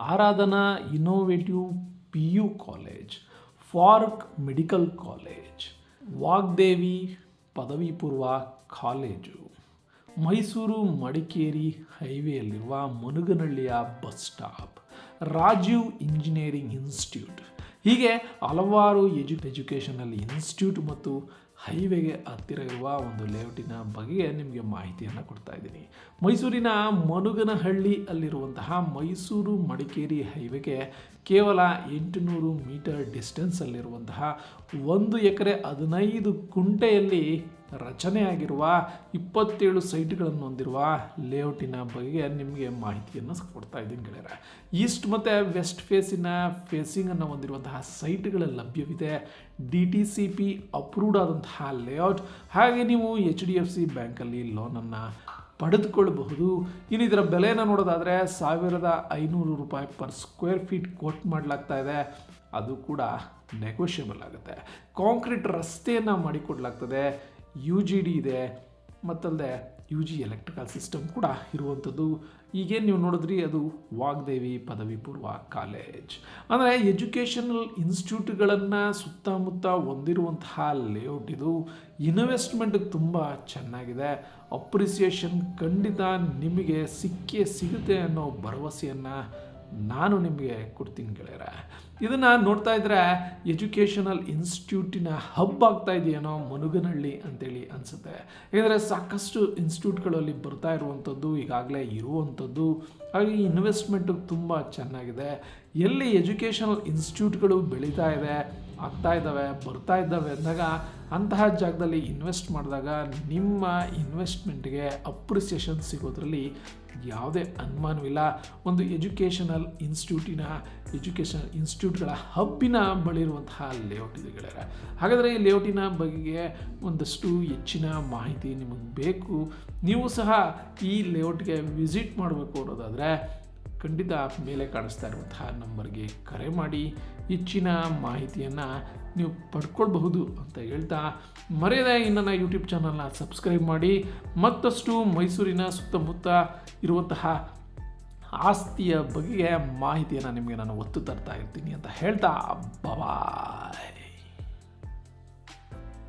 Aradhana innovative P U college, ಫಾರ್ಕ್ medical college, Vagdevi ಪದವಿ ಪೂರ್ವ college, Mysuru Madikeri ಹೈವೇಯಲ್ಲಿರುವ ಮುನುಗನಹಳ್ಳಿಯ bus stop, Rajiv engineering institute. ಹೀಗೆ ಹಲವಾರು ಎಜು, ಎಜುಕೇಷನಲ್ ಇನ್ಸ್ಟಿಟ್ಯೂಟ್ ಮತ್ತು ಹೈವೇಗೆ ಹತ್ತಿರ ಇರುವ ಒಂದು ಲೇಔಟಿನ ಬಗ್ಗೆ ನಿಮಗೆ ಮಾಹಿತಿಯನ್ನು ಕೊಡ್ತಾ ಇದ್ದೀನಿ. ಮೈಸೂರಿನ ಮನುಗನಹಳ್ಳಿ ಅಲ್ಲಿರುವಂತಹ ಮೈಸೂರು ಮಡಿಕೇರಿ ಹೈವೇಗೆ ಕೇವಲ ಎಂಟುನೂರು ಮೀಟರ್ ಡಿಸ್ಟೆನ್ಸಲ್ಲಿರುವಂತಹ ಒಂದು ಎಕರೆ ಹದಿನೈದು ಕುಂಟೆಯಲ್ಲಿ ರಚನೆಯಾಗಿರುವ ಇಪ್ಪತ್ತೇಳು ಸೈಟ್ಗಳನ್ನು ಹೊಂದಿರುವ ಲೇಔಟಿನ ಬಗ್ಗೆ ನಿಮಗೆ ಮಾಹಿತಿಯನ್ನು ಕೊಡ್ತಾ ಇದ್ದೀನಿ ಗೆಳೆಯರೆ. ಈಸ್ಟ್ ಮತ್ತು ವೆಸ್ಟ್ ಫೇಸಿನ ಫೇಸಿಂಗನ್ನು ಹೊಂದಿರುವಂತಹ ಸೈಟ್ಗಳ ಲಭ್ಯವಿದೆ. D T C P approved ಆದಂತಹ ಲೇಔಟ್. ಹಾಗೆ ನೀವು ಎಚ್ ಡಿ ಎಫ್ ಸಿ ಬ್ಯಾಂಕಲ್ಲಿ ಲೋನನ್ನು ಪಡೆದುಕೊಳ್ಳಬಹುದು. ಇನ್ನು ಇದರ ಬೆಲೆಯನ್ನು ನೋಡೋದಾದರೆ ಸಾವಿರದ ಐನೂರು ರೂಪಾಯಿ ಪರ್ ಸ್ಕ್ವೇರ್ ಫೀಟ್ ಕೋಟ್ ಮಾಡಲಾಗ್ತಾ ಇದೆ. ಅದು ಕೂಡ ನೆಗೋಷಿಯಬಲ್ ಆಗುತ್ತೆ. ಕಾಂಕ್ರೀಟ್ ರಸ್ತೆಯನ್ನು ಮಾಡಿಕೊಡ್ಲಾಗ್ತದೆ. ಯು ಜಿ ಡಿ ಇದೆ ಮತ್ತಲ್ಲದೆ ಯು ಜಿ ಎಲೆಕ್ಟ್ರಿಕಲ್ ಸಿಸ್ಟಮ್ ಕೂಡ ಇರುವಂಥದ್ದು. ಈಗೇನು ನೀವು ನೋಡಿದ್ರಿ, ಅದು ವಾಗ್ದೇವಿ ಪದವಿ ಪೂರ್ವ ಕಾಲೇಜ್ ಅಂದರೆ ಎಜುಕೇಷನಲ್ ಇನ್ಸ್ಟಿಟ್ಯೂಟ್ಗಳನ್ನು ಸುತ್ತಮುತ್ತ ಹೊಂದಿರುವಂತಹ ಲೇಔಟ್ ಇದು ಇನ್ವೆಸ್ಟ್ಮೆಂಟ್ ತುಂಬ ಚೆನ್ನಾಗಿದೆ. ಅಪ್ರಿಸಿಯೇಷನ್ ಖಂಡಿತ ನಿಮಗೆ ಸಿಕ್ಕೇ ಸಿಗುತ್ತೆ ಅನ್ನೋ ಭರವಸೆಯನ್ನು ನಾನು ನಿಮಗೆ ಕೊಡ್ತೀನಿ ಗೆಳೆಯರ. ಇದನ್ನು ನೋಡ್ತಾ ಇದ್ದರೆ ಎಜುಕೇಷನಲ್ ಇನ್ಸ್ಟಿಟ್ಯೂಟಿನ ಹಬ್ ಆಗ್ತಾ ಇದೆಯೇನೋ ಮನುಗನಹಳ್ಳಿ ಅಂತೇಳಿ ಅನಿಸುತ್ತೆ. ಏಕೆಂದರೆ ಸಾಕಷ್ಟು ಇನ್ಸ್ಟಿಟ್ಯೂಟ್ಗಳಲ್ಲಿ ಬರ್ತಾ ಇರುವಂಥದ್ದು, ಈಗಾಗಲೇ ಇರುವಂಥದ್ದು. ಹಾಗೆ ಇನ್ವೆಸ್ಟ್ಮೆಂಟು ತುಂಬ ಚೆನ್ನಾಗಿದೆ. ಎಲ್ಲಿ ಎಜುಕೇಷನಲ್ ಇನ್ಸ್ಟಿಟ್ಯೂಟ್ಗಳು ಬೆಳೀತಾ ಇದೆ ಆಗ್ತಾ ಇದ್ದಾವೆ, ಬರ್ತಾ ಇದ್ದಾವೆ ಅಂದಾಗ ಅಂತಹ ಜಾಗದಲ್ಲಿ ಇನ್ವೆಸ್ಟ್ ಮಾಡಿದಾಗ ನಿಮ್ಮ ಇನ್ವೆಸ್ಟ್ಮೆಂಟ್ಗೆ ಅಪ್ರಿಸಿಯೇಷನ್ ಸಿಗೋದ್ರಲ್ಲಿ ಯಾವುದೇ ಅನುಮಾನವಿಲ್ಲ. ಒಂದು ಎಜುಕೇಷನಲ್ ಇನ್ಸ್ಟಿಟ್ಯೂಟಿನ ಎಜುಕೇಷನಲ್ ಇನ್ಸ್ಟಿಟ್ಯೂಟ್ಗಳ ಹಬ್ಬಿನ ಬಳಿ ಇರುವಂತಹ ಲೇಔಟ್ ಇದೆ ಗೆಳೆಯರೆ. ಹಾಗಾದರೆ ಈ ಲೇಔಟಿನ ಬಗ್ಗೆ ಒಂದಷ್ಟು ಹೆಚ್ಚಿನ ಮಾಹಿತಿ ನಿಮಗೆ ಬೇಕು. ನೀವು ಸಹ ಈ ಲೇಔಟ್ಗೆ ವಿಸಿಟ್ ಮಾಡಬೇಕು ಅನ್ನೋದಾದರೆ ಖಂಡಿತ ಮೇಲೆ ಕಾಣಿಸ್ತಾ ಇರುವಂತಹ ನಂಬರ್ಗೆ ಕರೆ ಮಾಡಿ. ಹೆಚ್ಚಿನ ಮಾಹಿತಿಯನ್ನು ನೀವು ಪಡ್ಕೊಳ್ಬಹುದು ಅಂತ ಹೇಳ್ತಾ ಮರೆಯದೆ ಈ ನನ್ನ ಯೂಟ್ಯೂಬ್ ಚಾನಲ್ನ ಸಬ್ಸ್ಕ್ರೈಬ್ ಮಾಡಿ. ಮತ್ತಷ್ಟು ಮೈಸೂರಿನ ಸುತ್ತಮುತ್ತ ಇರುವಂತಹ ಆಸ್ತಿಯ ಬಗೆಯ ಮಾಹಿತಿಯನ್ನು ನಿಮಗೆ ನಾನು ಒತ್ತು ತರ್ತಾ ಇರ್ತೀನಿ ಅಂತ ಹೇಳ್ತಾ ಬಾಯ್